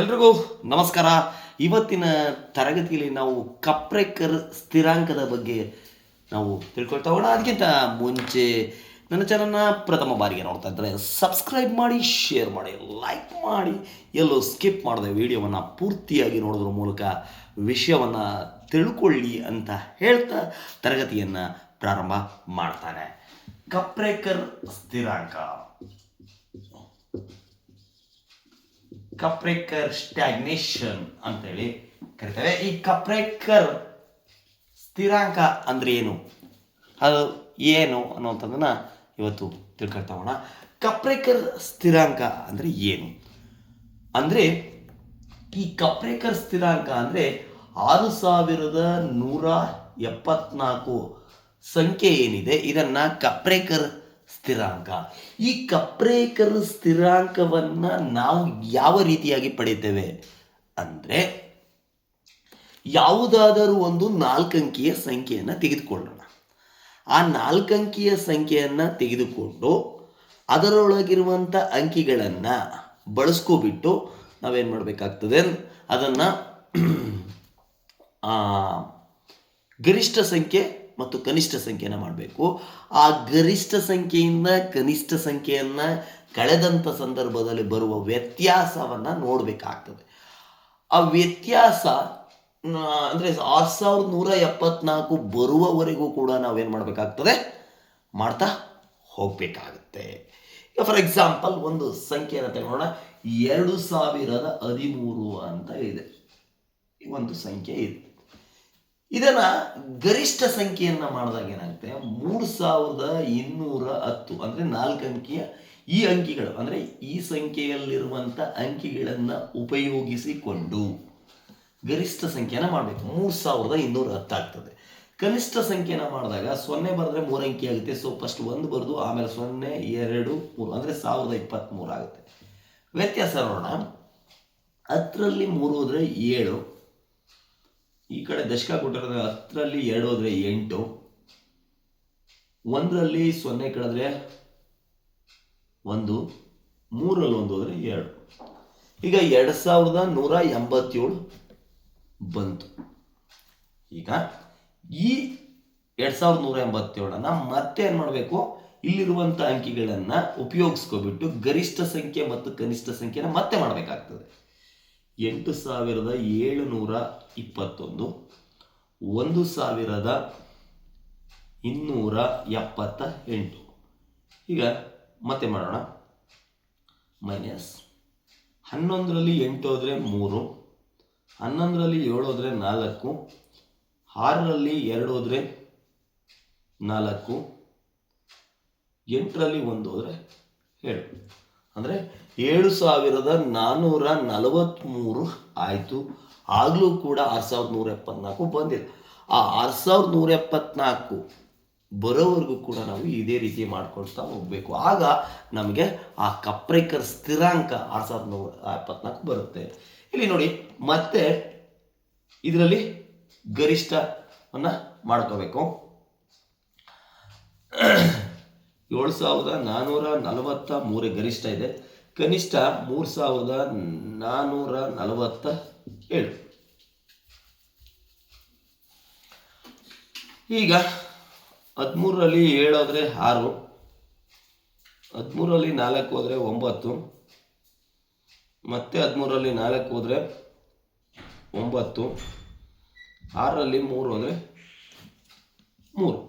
ಎಲ್ರಿಗೂ ನಮಸ್ಕಾರ. ಇವತ್ತಿನ ತರಗತಿಯಲ್ಲಿ ನಾವು ಕಪ್ರೇಕರ್ ಸ್ಥಿರಾಂಕದ ಬಗ್ಗೆ ನಾವು ತಿಳ್ಕೊಳ್ತಾ ಹೋಗೋಣ. ಅದಕ್ಕಿಂತ ಮುಂಚೆ ನನ್ನ ಚಾನಲ್ನ ಪ್ರಥಮ ಬಾರಿಗೆ ನೋಡ್ತಾ ಇದ್ದರೆ ಸಬ್ಸ್ಕ್ರೈಬ್ ಮಾಡಿ ಶೇರ್ ಮಾಡಿ ಲೈಕ್ ಮಾಡಿ, ಎಲ್ಲೋ ಸ್ಕಿಪ್ ಮಾಡದೆ ವಿಡಿಯೋವನ್ನು ಪೂರ್ತಿಯಾಗಿ ನೋಡೋದ್ರ ಮೂಲಕ ವಿಷಯವನ್ನು ತಿಳ್ಕೊಳ್ಳಿ ಅಂತ ಹೇಳ್ತಾ ತರಗತಿಯನ್ನು ಪ್ರಾರಂಭ ಮಾಡ್ತಾನೆ. ಕಪ್ರೇಕರ್ ಸ್ಥಿರಾಂಕ. ಕಪ್ರೇಕರ್ ಸ್ಟ್ಯಾಗ್ನೇಷನ್ ಅಂತೇಳಿ ಕರಿತೇವೆ. ಈ ಕಪ್ರೇಕರ್ ಸ್ಥಿರಾಂಕ ಅಂದ್ರೆ ಏನು? ಅದು ಏನು ಅನ್ನುವಂಥದ್ದನ್ನು ಇವತ್ತು ತಿಳ್ಕೊಳ್ತಾ ಹೋಗೋಣ. ಕಪ್ರೇಕರ್ ಸ್ಥಿರಾಂಕ ಅಂದರೆ ಏನು? ಅಂದರೆ ಈ ಕಪ್ರೇಕರ್ ಸ್ಥಿರಾಂಕ ಅಂದರೆ ಆರು ಸಾವಿರದ ನೂರ ಎಪ್ಪತ್ನಾಲ್ಕು ಸಂಖ್ಯೆ ಏನಿದೆ? ಇದನ್ನು ಕಪ್ರೇಕರ್ ಸ್ಥಿರಾಂಕ. ಈ ಕಪ್ರೇಕರ್ ಸ್ಥಿರಾಂಕವನ್ನು ನಾವು ಯಾವ ರೀತಿಯಾಗಿ ಪಡಿತೇವೆ ಅಂದರೆ ಯಾವುದಾದರೂ ಒಂದು ನಾಲ್ಕಂಕಿಯ ಸಂಖ್ಯೆಯನ್ನು ತೆಗೆದುಕೊಳ್ಳೋಣ. ಆ ನಾಲ್ಕಂಕಿಯ ಸಂಖ್ಯೆಯನ್ನು ತೆಗೆದುಕೊಂಡು ಅದರೊಳಗಿರುವಂಥ ಅಂಕಿಗಳನ್ನು ಬಳಸ್ಕೊಬಿಟ್ಟು ನಾವೇನು ಮಾಡಬೇಕಾಗ್ತದೆ? ಅದನ್ನು ಗರಿಷ್ಠ ಸಂಖ್ಯೆ ಮತ್ತು ಕನಿಷ್ಠ ಸಂಖ್ಯೆಯನ್ನು ಮಾಡಬೇಕು. ಆ ಗರಿಷ್ಠ ಸಂಖ್ಯೆಯಿಂದ ಕನಿಷ್ಠ ಸಂಖ್ಯೆಯನ್ನು ಕಳೆದಂಥ ಸಂದರ್ಭದಲ್ಲಿ ಬರುವ ವ್ಯತ್ಯಾಸವನ್ನು ನೋಡಬೇಕಾಗ್ತದೆ. ಆ ವ್ಯತ್ಯಾಸ ಅಂದರೆ ಆರು ಸಾವಿರದ ನೂರ ಎಪ್ಪತ್ನಾಲ್ಕು ಬರುವವರೆಗೂ ಕೂಡ ನಾವೇನು ಮಾಡಬೇಕಾಗ್ತದೆ? ಮಾಡ್ತಾ ಹೋಗಬೇಕಾಗುತ್ತೆ. ಈಗ ಫಾರ್ ಎಕ್ಸಾಂಪಲ್ ಒಂದು ಸಂಖ್ಯೆಯನ್ನು ತಗೊಳ್ಳೋಣ ಎರಡು ಸಾವಿರದ ಹದಿಮೂರು ಅಂತ ಇದೆ. ಒಂದು ಸಂಖ್ಯೆ ಇದೆ. ಇದನ್ನ ಗರಿಷ್ಠ ಸಂಖ್ಯೆಯನ್ನ ಮಾಡಿದಾಗ ಏನಾಗುತ್ತೆ? ಮೂರು ಸಾವಿರದ ಇನ್ನೂರ ಹತ್ತು, ಅಂದ್ರೆ ನಾಲ್ಕು ಅಂಕಿಯ ಈ ಅಂಕಿಗಳು, ಅಂದ್ರೆ ಈ ಸಂಖ್ಯೆಯಲ್ಲಿರುವಂತ ಅಂಕಿಗಳನ್ನ ಉಪಯೋಗಿಸಿಕೊಂಡು ಗರಿಷ್ಠ ಸಂಖ್ಯೆನ ಮಾಡಬೇಕು. ಮೂರು ಸಾವಿರದ ಇನ್ನೂರ ಹತ್ತಾಗ್ತದೆ ಕನಿಷ್ಠ ಸಂಖ್ಯೆನ ಮಾಡಿದಾಗ ಸೊನ್ನೆ ಬರೆದ್ರೆ ಮೂರು ಅಂಕಿ ಆಗುತ್ತೆ. ಸೊ ಫಸ್ಟ್ ಒಂದು ಬರೆದು, ಆಮೇಲೆ ಸೊನ್ನೆ, ಎರಡು, ಮೂರು, ಅಂದರೆ ಸಾವಿರದ ಇಪ್ಪತ್ತ್ಮೂರು ಆಗುತ್ತೆ. ವ್ಯತ್ಯಾಸ ನೋಡೋಣ. ಹತ್ತರಲ್ಲಿ ಮೂರು ಹೋದರೆ ಏಳು. ಈ ಕಡೆ ದಶಕ ಕೊಟ್ಟಿರೋದ್ರೆ ಹತ್ತರಲ್ಲಿ ಎರಡು ಹೋದರೆ ಎಂಟು. ಒಂದರಲ್ಲಿ ಸೊನ್ನೆ ಕಳೆದ್ರೆ ಒಂದು. ಮೂರಲ್ಲಿ ಒಂದು ಹೋದರೆ ಎರಡು. ಈಗ ಎರಡು ಸಾವಿರದ ನೂರ ಎಂಬತ್ತೇಳು ಬಂತು. ಈಗ ಈ ಎರಡು ಸಾವಿರದ ನೂರ ಎಂಬತ್ತೇಳನ್ನ ಮತ್ತೆ ಏನು ಮಾಡಬೇಕು? ಇಲ್ಲಿರುವಂಥ ಅಂಕಿಗಳನ್ನು ಉಪಯೋಗಿಸ್ಕೊಬಿಟ್ಟು ಗರಿಷ್ಠ ಸಂಖ್ಯೆ ಮತ್ತು ಕನಿಷ್ಠ ಸಂಖ್ಯೆನ ಮತ್ತೆ ಮಾಡಬೇಕಾಗ್ತದೆ. ಎಂಟು ಸಾವಿರದ ಏಳುನೂರ ಇಪ್ಪತ್ತೊಂದು, ಒಂದು ಸಾವಿರದ ಇನ್ನೂರ ಎಪ್ಪತ್ತ ಎಂಟು ಈಗ ಮತ್ತೆ ಮಾಡೋಣ. ಮೈನಸ್ ಹನ್ನೊಂದರಲ್ಲಿ ಎಂಟು ಹೋದರೆ ಮೂರು ಹನ್ನೊಂದರಲ್ಲಿ ಏಳು ಹೋದರೆ ನಾಲ್ಕು ಆರರಲ್ಲಿ ಎರಡು ಹೋದರೆ ನಾಲ್ಕು ಎಂಟರಲ್ಲಿ ಒಂದು ಹೋದರೆ ಏಳು. ಅಂದರೆ ಏಳು ಸಾವಿರದ ನಾನ್ನೂರ ನಲವತ್ತ್ಮೂರು ಆಯಿತು. ಆಗಲೂ ಕೂಡ ಆರು ಸಾವಿರದ ನೂರ ಎಪ್ಪತ್ನಾಲ್ಕು ಬಂದಿಲ್ಲ. ಆ ಆರು ಸಾವಿರದ ನೂರ ಎಪ್ಪತ್ನಾಲ್ಕು ಬರೋವರೆಗೂ ಕೂಡ ನಾವು ಇದೇ ರೀತಿ ಮಾಡ್ಕೊಳ್ತಾ ಹೋಗಬೇಕು. ಆಗ ನಮಗೆ ಆ ಕಪ್ರೇಕರ್ ಸ್ಥಿರಾಂಕ ಆರು ಸಾವಿರದ ನೂರ ಎಪ್ಪತ್ನಾಲ್ಕು ಬರುತ್ತೆ. ಇಲ್ಲಿ ನೋಡಿ, ಮತ್ತೆ ಇದರಲ್ಲಿ ಗರಿಷ್ಠವನ್ನು ಮಾಡ್ಕೋಬೇಕು. ಏಳು ಸಾವಿರದ ನಾನ್ನೂರ ನಲವತ್ತ ಮೂರೇ ಗರಿಷ್ಠ ಇದೆ. ಕನಿಷ್ಠ ಮೂರು ಸಾವಿರದ ನಾನ್ನೂರ ನಲವತ್ತ ಏಳು ಈಗ ಹದಿಮೂರರಲ್ಲಿ ಏಳಾದರೆ ಆರು, ಹದಿಮೂರರಲ್ಲಿ ನಾಲ್ಕು ಹೋದರೆ ಒಂಬತ್ತು, ಮತ್ತೆ ಹದಿಮೂರರಲ್ಲಿ ನಾಲ್ಕು ಹೋದರೆ ಒಂಬತ್ತು, ಆರರಲ್ಲಿ ಮೂರು ಹೋದರೆ ಮೂರು.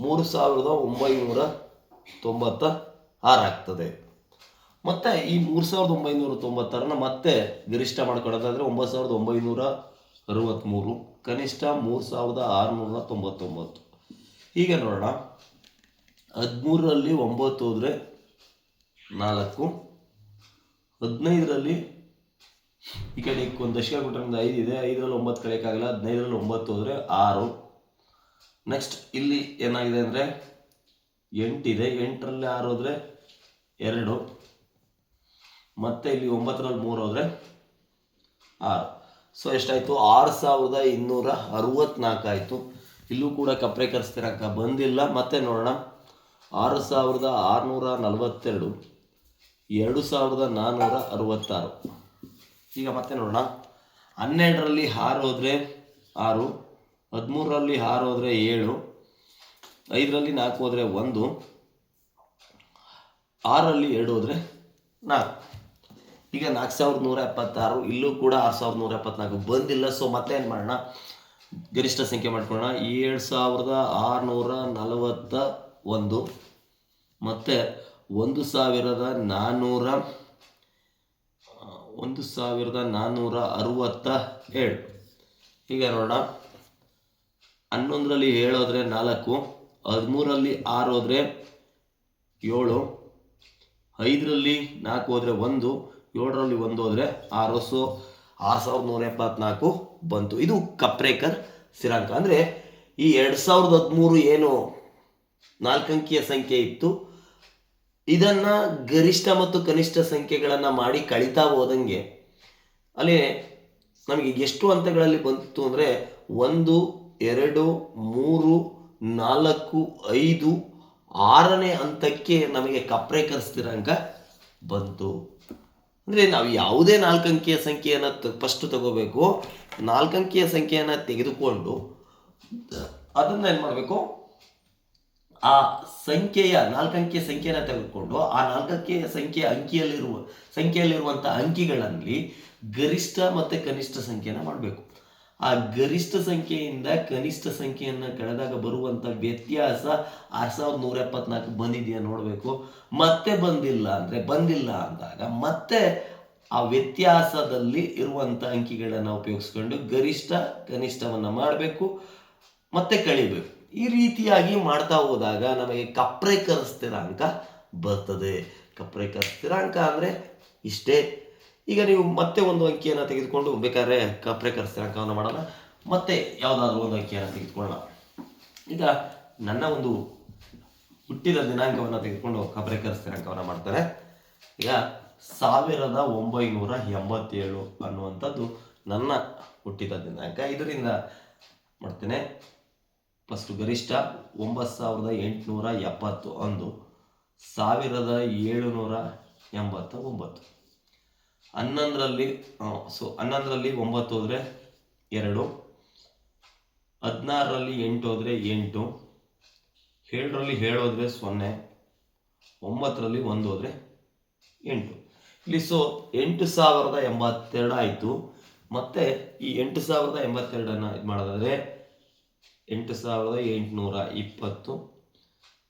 ಮೂರು ಸಾವಿರದ ಒಂಬೈನೂರ ತೊಂಬತ್ತ ಆರಾಗ್ತದೆ ಮತ್ತು ಈ ಮೂರು ಸಾವಿರದ ಒಂಬೈನೂರ ತೊಂಬತ್ತಾರನ್ನ ಮತ್ತೆ ಗರಿಷ್ಠ ಮಾಡ್ಕೊಳ್ಳೋದಾದರೆ ಒಂಬತ್ತು ಸಾವಿರದ ಒಂಬೈನೂರ ಅರವತ್ತ್ಮೂರು ಕನಿಷ್ಠ ಮೂರು ಸಾವಿರದ ಆರುನೂರ ತೊಂಬತ್ತೊಂಬತ್ತು. ಹೀಗೆ ನೋಡೋಣ. ಹದಿಮೂರರಲ್ಲಿ ಒಂಬತ್ತು ಹೋದರೆ ನಾಲ್ಕು. ಹದಿನೈದರಲ್ಲಿ ಈ ಕಡೆ ಒಂದು ದಶಕ ಕೊಟ್ಟರೆ ಐದು ಇದೆ. ಐದರಲ್ಲಿ ಒಂಬತ್ತು ಕಳೆಯೋಕ್ಕಾಗಲ್ಲ. ಹದಿನೈದರಲ್ಲಿ ಒಂಬತ್ತು ಹೋದರೆ ಆರು. ನೆಕ್ಸ್ಟ್ ಇಲ್ಲಿ ಏನಾಗಿದೆ ಅಂದರೆ ಎಂಟಿದೆ. ಎಂಟರಲ್ಲಿ ಆರು ಹೋದರೆ ಎರಡು. ಮತ್ತೆ ಇಲ್ಲಿ ಒಂಬತ್ತರಲ್ಲಿ ಮೂರು ಹೋದರೆ ಆರು. ಸೊ ಎಷ್ಟಾಯಿತು? ಆರು ಸಾವಿರದ ಇನ್ನೂರ ಅರವತ್ನಾಲ್ಕು ಆಯಿತು. ಇಲ್ಲೂ ಕೂಡ ಕಪ್ರೇಕರ್ ಸ್ಥಿರಾಂಕ ಬಂದಿಲ್ಲ. ಮತ್ತೆ ನೋಡೋಣ. ಆರು ಸಾವಿರದ ಆರುನೂರ ನಲವತ್ತೆರಡು. ಎರಡು ಸಾವಿರದ ನಾನ್ನೂರ ಅರವತ್ತಾರು. ಈಗ ಮತ್ತೆ ನೋಡೋಣ. ಹನ್ನೆರಡರಲ್ಲಿ ಆರು ಹೋದರೆ ಆರು. ಹದಿಮೂರರಲ್ಲಿ ಆರು ಹೋದರೆ ಏಳು. ಐದರಲ್ಲಿ ನಾಲ್ಕು ಹೋದರೆ ಒಂದು. ಆರಲ್ಲಿ ಎರಡು ಹೋದರೆ ನಾಲ್ಕು. ಈಗ ನಾಲ್ಕು ಸಾವಿರದ ನೂರ ಎಪ್ಪತ್ತಾರು, ಇಲ್ಲೂ ಕೂಡ ಆರು ಸಾವಿರದ ನೂರ ಎಪ್ಪತ್ನಾಲ್ಕು ಬಂದಿಲ್ಲ. ಸೊ ಮತ್ತೆ ಏನು ಮಾಡೋಣ? ಗರಿಷ್ಠ ಸಂಖ್ಯೆ ಮಾಡ್ಕೊಳ್ಳೋಣ. ಏಳು ಸಾವಿರದ ಆರುನೂರ ನಲವತ್ತ ಒಂದು. ಮತ್ತು ಒಂದು ಸಾವಿರದ ನಾನ್ನೂರ ಒಂದು ಸಾವಿರದ ನಾನ್ನೂರ ಅರುವತ್ತ ಏಳು. ಈಗ ನೋಡೋಣ. ಹನ್ನೊಂದರಲ್ಲಿ ಏಳೋದ್ರೆ ನಾಲ್ಕು, ಹದಿಮೂರಲ್ಲಿ ಆರು ಹೋದರೆ ಏಳು, ಐದರಲ್ಲಿ ನಾಲ್ಕು ಹೋದರೆ ಒಂದು ಏಳರಲ್ಲಿ ಒಂದು ಹೋದರೆ ಆರು ಸೊ ಆರು ಸಾವಿರದ ನೂರ ಎಪ್ಪತ್ನಾಲ್ಕು ಬಂತು. ಇದು ಕಪ್ರೇಕರ್ ಸ್ಥಿರಾಂಕ. ಅಂದರೆ ಈ ಎರಡು ಸಾವಿರದ ಹದಿಮೂರು ಏನು ನಾಲ್ಕಂಕಿಯ ಸಂಖ್ಯೆ ಇತ್ತು. ಇದನ್ನು ಗರಿಷ್ಠ ಮತ್ತು ಕನಿಷ್ಠ ಸಂಖ್ಯೆಗಳನ್ನು ಮಾಡಿ ಕಳೀತಾ ಹೋದಂಗೆ ಅಲ್ಲಿ ನಮಗೆ ಎಷ್ಟು ಹಂತಗಳಲ್ಲಿ ಬಂತು ಅಂದರೆ ಒಂದು, ಎರಡು, ಮೂರು, ನಾಲ್ಕು, ಐದು, ಆರನೇ ಹಂತಕ್ಕೆ ನಮಗೆ ಕಪ್ರೇಕರ್ ಸ್ಥಿರಾಂಕ ಬಂತು. ಅಂದರೆ ನಾವು ಯಾವುದೇ ನಾಲ್ಕಂಕಿಯ ಸಂಖ್ಯೆಯನ್ನು ತ ಫಸ್ಟ್ ತಗೋಬೇಕು. ನಾಲ್ಕಂಕಿಯ ಸಂಖ್ಯೆಯನ್ನು ತೆಗೆದುಕೊಂಡು ಅದನ್ನು ಏನು ಮಾಡಬೇಕು? ಆ ಸಂಖ್ಯೆಯ, ನಾಲ್ಕಂಕಿಯ ಸಂಖ್ಯೆನ ತೆಗೆದುಕೊಂಡು, ಆ ನಾಲ್ಕಂಕಿಯ ಸಂಖ್ಯೆ ಅಂಕಿಯಲ್ಲಿರುವ ಸಂಖ್ಯೆಯಲ್ಲಿರುವಂಥ ಅಂಕಿಗಳಲ್ಲಿ ಗರಿಷ್ಠ ಮತ್ತು ಕನಿಷ್ಠ ಸಂಖ್ಯೆನ ಮಾಡಬೇಕು. ಆ ಗರಿಷ್ಠ ಸಂಖ್ಯೆಯಿಂದ ಕನಿಷ್ಠ ಸಂಖ್ಯೆಯನ್ನು ಕಳೆದಾಗ ಬರುವಂಥ ವ್ಯತ್ಯಾಸ ಆರು ಸಾವಿರದ ನೂರ ಎಪ್ಪತ್ನಾಲ್ಕು ಬಂದಿದೆಯಾ ನೋಡಬೇಕು. ಮತ್ತೆ ಬಂದಿಲ್ಲ ಅಂದರೆ ಬಂದಿಲ್ಲ ಅಂದಾಗ ಮತ್ತೆ ಆ ವ್ಯತ್ಯಾಸದಲ್ಲಿ ಇರುವಂಥ ಅಂಕಿಗಳನ್ನು ಉಪಯೋಗಿಸ್ಕೊಂಡು ಗರಿಷ್ಠ ಕನಿಷ್ಠವನ್ನು ಮಾಡಬೇಕು, ಮತ್ತೆ ಕಳಿಬೇಕು. ಈ ರೀತಿಯಾಗಿ ಮಾಡ್ತಾ ಹೋದಾಗ ನಮಗೆ ಕಪ್ರೇಕರ್ ಸ್ಥಿರಾಂಕ ಬರ್ತದೆ. ಕಪ್ರೇಕರ್ ಸ್ಥಿರಾಂಕ ಅಂದರೆ ಇಷ್ಟೇ. ಈಗ ನೀವು ಮತ್ತೆ ಒಂದು ಅಂಕಿಯನ್ನು ತೆಗೆದುಕೊಂಡು ಬೇಕಾದ್ರೆ ಕಪ್ರೇಕರ್ ಸ್ಥಿರಾಂಕವನ್ನು ಮಾಡೋಣ. ಮತ್ತೆ ಯಾವುದಾದ್ರೂ ಒಂದು ಅಂಕಿಯನ್ನು ತೆಗೆದುಕೊಳ್ಳೋಣ. ಈಗ ನನ್ನ ಒಂದು ಹುಟ್ಟಿದ ದಿನಾಂಕವನ್ನು ತೆಗೆದುಕೊಂಡು ಕಪ್ರೇಕರ್ ಸ್ಥಿರಾಂಕವನ್ನು ಮಾಡ್ತಾರೆ. ಈಗ ಸಾವಿರದ ಒಂಬೈನೂರ ಎಂಬತ್ತೇಳು ಅನ್ನುವಂಥದ್ದು ನನ್ನ ಹುಟ್ಟಿದ ದಿನಾಂಕ. ಇದರಿಂದ ಮಾಡ್ತೇನೆ. ಫಸ್ಟು ಗರಿಷ್ಠ ಒಂಬತ್ತು ಸಾವಿರದ ಎಂಟುನೂರ ಎಪ್ಪತ್ತು ಒಂದು ಸಾವಿರದ ಏಳುನೂರ ಎಂಬತ್ತ ಒಂಬತ್ತು ಹನ್ನೊಂದರಲ್ಲಿ ಸೊ ಹನ್ನೊಂದರಲ್ಲಿ ಒಂಬತ್ತು ಹೋದರೆ ಎರಡು, ಹದಿನಾರರಲ್ಲಿ ಎಂಟು ಹೋದರೆ ಎಂಟು, ಏಳರಲ್ಲಿ ಏಳು ಹೋದರೆ ಸೊನ್ನೆ, ಒಂಬತ್ತರಲ್ಲಿ ಒಂದು ಹೋದರೆ ಎಂಟು. ಇಲ್ಲಿ ಸೊ ಎಂಟು ಸಾವಿರದ ಎಂಬತ್ತೆರಡು ಆಯಿತು. ಮತ್ತು ಈ ಎಂಟು ಸಾವಿರದ ಎಂಬತ್ತೆರಡನ್ನು ಇದು ಮಾಡೋದಾದರೆ ಎಂಟು ಸಾವಿರದ ಎಂಟುನೂರ ಇಪ್ಪತ್ತು,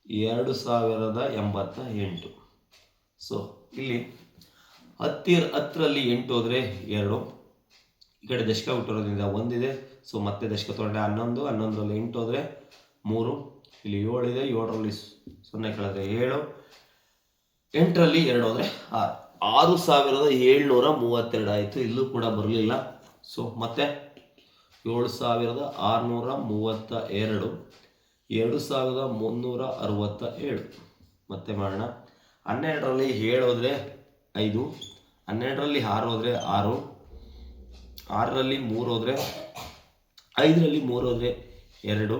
ಎರಡು ಸಾವಿರದ ಎಂಬತ್ತ ಎಂಟು. ಸೊ ಇಲ್ಲಿ ಹತ್ತಿರ ಹತ್ತರಲ್ಲಿ ಎಂಟು ಹೋದರೆ ಎರಡು. ಈ ಕಡೆ ದಶಕ ಹುಟ್ಟಿರೋದ್ರಿಂದ ಒಂದಿದೆ. ಸೊ ಮತ್ತೆ ದಶಕ ತೊಗೊಂಡ್ರೆ ಹನ್ನೊಂದು, ಹನ್ನೊಂದರಲ್ಲಿ ಎಂಟು ಹೋದರೆ ಮೂರು. ಇಲ್ಲಿ ಏಳಿದೆ ಏಳರಲ್ಲಿ ಸೊನ್ನೆ ಕೇಳಿದ್ರೆ ಏಳು. ಎಂಟರಲ್ಲಿ ಎರಡು ಹೋದರೆ ಆರು. ಆರು ಸಾವಿರದ ಏಳ್ನೂರ ಮೂವತ್ತೆರಡು ಆಯಿತು. ಇಲ್ಲೂ ಕೂಡ ಬರಲಿಲ್ಲ. ಸೊ ಮತ್ತೆ ಏಳು ಸಾವಿರದ ಆರುನೂರ ಮೂವತ್ತ ಎರಡು ಎರಡು ಸಾವಿರದ ಮುನ್ನೂರ ಅರವತ್ತ ಏಳು. ಮತ್ತೆ ಮಾಡೋಣ. ಹನ್ನೆರಡರಲ್ಲಿ ಏಳು ಹೋದರೆ ಐದು. ಹನ್ನೆರಡರಲ್ಲಿ ಆರು ಹೋದರೆ ಆರು. ಆರರಲ್ಲಿ ಮೂರು ಹೋದರೆ ಐದರಲ್ಲಿ ಮೂರು ಹೋದರೆ ಎರಡು.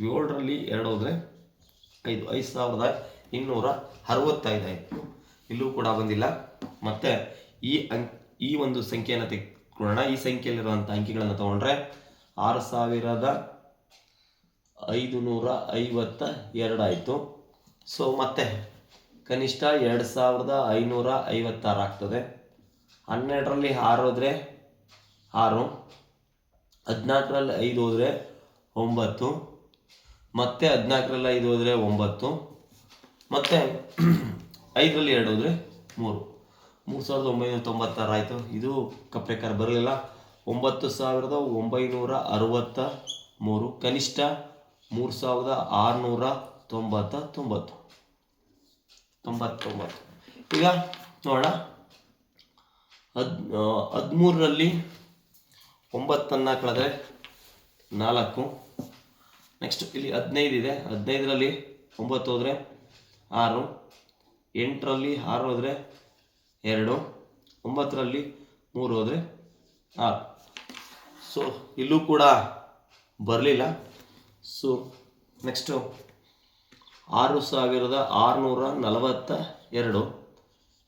ಏಳರಲ್ಲಿ ಎರಡು ಹೋದರೆ ಐದು. ಐದು ಸಾವಿರದ ಇನ್ನೂರ ಅರವತ್ತೈದು ಆಯಿತು. ಇಲ್ಲೂ ಕೂಡ ಬಂದಿಲ್ಲ. ಮತ್ತು ಈ ಅಂಕ್ ಈ ಒಂದು ಸಂಖ್ಯೆಯನ್ನು ತೆಗೆದುಕೊಳ್ಳೋಣ. ಈ ಸಂಖ್ಯೆಯಲ್ಲಿರುವಂಥ ಅಂಕಿಗಳನ್ನು ತಗೊಂಡ್ರೆ ಆರು ಸಾವಿರದ ಐದು ನೂರ ಐವತ್ತ ಎರಡು ಆಯಿತು. ಸೊ ಮತ್ತೆ ಕನಿಷ್ಠ ಎರಡು ಸಾವಿರದ ಐನೂರ ಐವತ್ತಾರು ಆಗ್ತದೆ. ಹನ್ನೆರಡರಲ್ಲಿ ಆರು ಹೋದರೆ ಆರು, ಹದಿನಾಲ್ಕರಲ್ಲಿ ಐದು ಹೋದರೆ ಒಂಬತ್ತು, ಮತ್ತೆ ಹದಿನಾಲ್ಕರಲ್ಲಿ ಐದು ಹೋದರೆ ಒಂಬತ್ತು, ಮತ್ತು ಐದರಲ್ಲಿ ಎರಡು ಹೋದರೆ ಮೂರು. ಮೂರು ಸಾವಿರದ ಒಂಬೈನೂರ ತೊಂಬತ್ತಾರು ಆಯಿತು. ಇದು ಕಪ್ಪೆಕಾರ ಬರಲಿಲ್ಲ. ಒಂಬತ್ತು ಸಾವಿರದ ಒಂಬೈನೂರ ಅರವತ್ತ ಮೂರು, ಕನಿಷ್ಠ ಮೂರು ಸಾವಿರದ ಆರುನೂರ ತೊಂಬತ್ತ ತೊಂಬತ್ತು. ತೊಂಬತ್ತೊಂಬತ್ತು. ಈಗ ನೋಡೋಣ. ಹದ್ ಹದಿಮೂರರಲ್ಲಿ ಒಂಬತ್ತನ್ನು ಕಳೆದ್ರೆ ನಾಲ್ಕು. ನೆಕ್ಸ್ಟ್ ಇಲ್ಲಿ ಹದಿನೈದು ಇದೆ. ಹದಿನೈದರಲ್ಲಿ ಒಂಬತ್ತು ಹೋದರೆ ಆರು. ಎಂಟರಲ್ಲಿ ಆರು ಹೋದರೆ ಎರಡು. ಒಂಬತ್ತರಲ್ಲಿ ಮೂರು ಹೋದರೆ ಆರು. ಸೊ ಇಲ್ಲೂ ಕೂಡ ಬರಲಿಲ್ಲ. ಸೊ ನೆಕ್ಸ್ಟು ಆರು ಸಾವಿರದ ಆರುನೂರ ನಲವತ್ತ ಎರಡು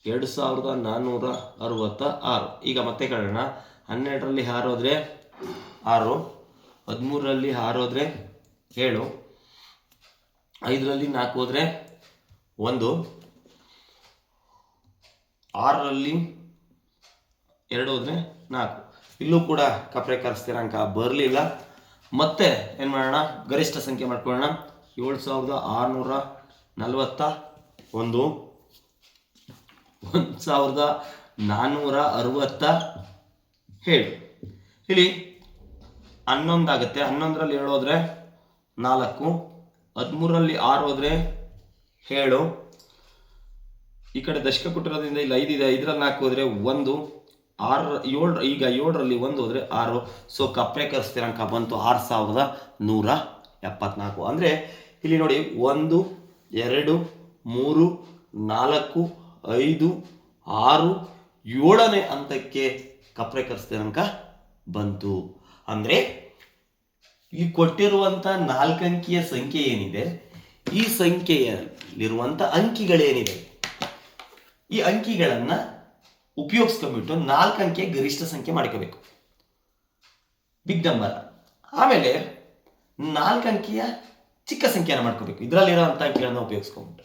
ಎರಡು ಸಾವಿರದ ನಾನ್ನೂರ ಅರುವತ್ತ ಆರು. ಈಗ ಮತ್ತೆ ಕೇಳೋಣ. ಹನ್ನೆರಡರಲ್ಲಿ ಹಾರೋದ್ರೆ ಆರು, ಹದಿಮೂರರಲ್ಲಿ ಹಾರೋದ್ರೆ ಏಳು, ಐದರಲ್ಲಿ ನಾಲ್ಕು ಹೋದರೆ ಒಂದು, ಆರರಲ್ಲಿ ಎರಡು ಹೋದರೆ ನಾಲ್ಕು. ಇಲ್ಲೂ ಕೂಡ ಕಪ್ರೆ ಸ್ಥಿರಾಂಕ ಬರಲಿಲ್ಲ. ಮತ್ತೆ ಏನು ಮಾಡೋಣ? ಗರಿಷ್ಠ ಸಂಖ್ಯೆ ಮಾಡ್ಕೊಳ್ಳೋಣ. ಏಳು ಸಾವಿರದ ಆರುನೂರ ನಲವತ್ತ ಒಂದು ಒಂದು ಸಾವಿರದ ನಾನ್ನೂರ ಅರವತ್ತ ಏಳು. ಇಲ್ಲಿ ಹನ್ನೊಂದಾಗುತ್ತೆ. ಹನ್ನೊಂದರಲ್ಲಿ ಏಳು ಹೋದರೆ ನಾಲ್ಕು ಹದಿಮೂರರಲ್ಲಿ ಆರು ಹೋದರೆ ಏಳು. ಈ ಕಡೆ ದಶಕ ಕೊಟ್ಟಿರೋದ್ರಿಂದ ಇಲ್ಲಿ ಐದಿದೆ ಐದರಲ್ಲಿ ನಾಲ್ಕು ಹೋದರೆ ಒಂದು, ಆರು, ಏಳು, ಈಗ ಏಳರಲ್ಲಿ ಒಂದು ಹೋದರೆ ಆರು. ಸೊ ಕಪ್ರೇಕರ್ ಸ್ಥಿರಾಂಕ ಬಂತು. ಆರು ಸಾವಿರದ ನೂರ ಎಪ್ಪತ್ನಾಲ್ಕು. ಅಂದರೆ ಇಲ್ಲಿ ನೋಡಿ, ಒಂದು, ಎರಡು, ಮೂರು, ನಾಲ್ಕು, ಐದು, ಆರು, ಏಳನೇ ಹಂತಕ್ಕೆ ಕಪ್ರೆ ಸ್ಥಿರಾಂಕ ಬಂತು. ಅಂದರೆ, ಈ ಕೊಟ್ಟಿರುವಂಥ ನಾಲ್ಕಂಕಿಯ ಸಂಖ್ಯೆ ಏನಿದೆ? ಈ ಸಂಖ್ಯೆಯಲ್ಲಿರುವಂಥ ಅಂಕಿಗಳೇನಿದೆ? ಈ ಅಂಕಿಗಳನ್ನು ಉಪಯೋಗಿಸ್ಕೊಂಡ್ಬಿಟ್ಟು ನಾಲ್ಕು ಅಂಕಿಯ ಗರಿಷ್ಠ ಸಂಖ್ಯೆ ಮಾಡ್ಕೋಬೇಕು. ಬಿಗ್ ನಂಬರ್ ಆಮೇಲೆ ನಾಲ್ಕು ಅಂಕಿಯ ಚಿಕ್ಕ ಸಂಖ್ಯೆಯನ್ನು ಮಾಡ್ಕೋಬೇಕು. ಇದರಲ್ಲಿರೋಂಥ ಅಂಕಿಗಳನ್ನು ಉಪಯೋಗಿಸ್ಕೊಂಡ್ಬಿಟ್ಟು.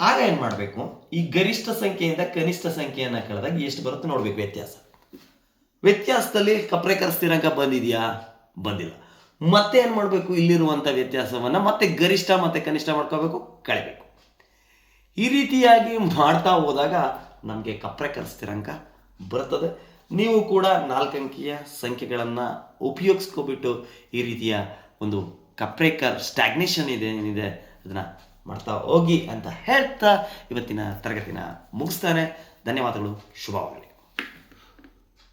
ಆಗ ಏನು ಮಾಡಬೇಕು? ಈ ಗರಿಷ್ಠ ಸಂಖ್ಯೆಯಿಂದ ಕನಿಷ್ಠ ಸಂಖ್ಯೆಯನ್ನು ಕಳೆದಾಗ ಎಷ್ಟು ಬರುತ್ತೆ ನೋಡ್ಬೇಕು ವ್ಯತ್ಯಾಸ. ವ್ಯತ್ಯಾಸದಲ್ಲಿ ಕಪ್ರೇಕರ ಸ್ಥಿರಾಂಕ ಬಂದಿದೆಯಾ? ಬಂದಿಲ್ಲ. ಮತ್ತೆ ಏನು ಮಾಡಬೇಕು? ಇಲ್ಲಿರುವಂಥ ವ್ಯತ್ಯಾಸವನ್ನು ಮತ್ತೆ ಗರಿಷ್ಠ ಮತ್ತೆ ಕನಿಷ್ಠ ಮಾಡ್ಕೋಬೇಕು, ಕಳಿಬೇಕು. ಈ ರೀತಿಯಾಗಿ ಮಾಡ್ತಾ ಹೋದಾಗ ನಮಗೆ ಕಪ್ರೇಕರ ಸ್ಥಿರಾಂಕ ಬರ್ತದೆ ನೀವು ಕೂಡ ನಾಲ್ಕಂಕಿಯ ಸಂಖ್ಯೆಗಳನ್ನು ಉಪಯೋಗಿಸ್ಕೊಬಿಟ್ಟು ಈ ರೀತಿಯ ಒಂದು ಕಪ್ರೇಕರ್ ಸ್ಟ್ಯಾಗ್ನೇಷನ್ ಇದೆ ಏನಿದೆ ಅದನ್ನು ಮಾಡ್ತಾ ಹೋಗಿ ಅಂತ ಹೇಳ್ತಾ ಇವತ್ತಿನ ತರಗತಿನ ಮುಗಿಸ್ತಾನೆ. ಧನ್ಯವಾದಗಳು ಶುಭವಾಗಲಿ